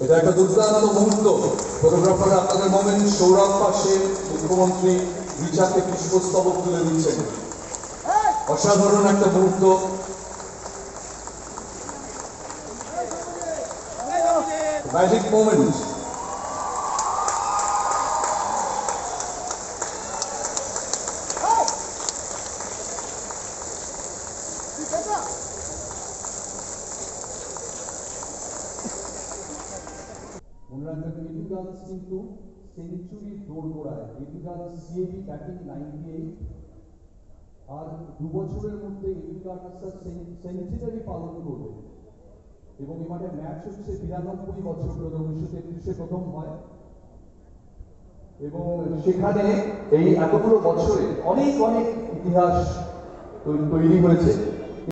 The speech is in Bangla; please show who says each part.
Speaker 1: এটা একটা দুর্দান্ত মুহূর্ত। ফটোগ্রাফার আপনাদের মোমেন্ট সৌরভ পাশে মুখ্যমন্ত্রী রিচাকে পুষ্পস্তবক তুলে দিচ্ছেন। অসাধারণ একটা মুহূর্ত। ম্যাজিক মোমেন্ট
Speaker 2: মনে রাখবেন এটি গার্লস কিন্তু সেঞ্চুরি দৌড় গোড়ায় এটি girls CAB batting ninety eight আর দু বছরের মধ্যে এটি গার্লসরা সেঞ্চুরি পালন করবে। এবং এই মাঠে ম্যাচ হচ্ছে বিরানব্বই বছর ধরে, উনিশশো তেত্রিশে প্রথম হয়। এবং সেখানে এই এতগুলো বছরে অনেক অনেক ইতিহাস তৈরি হয়েছে।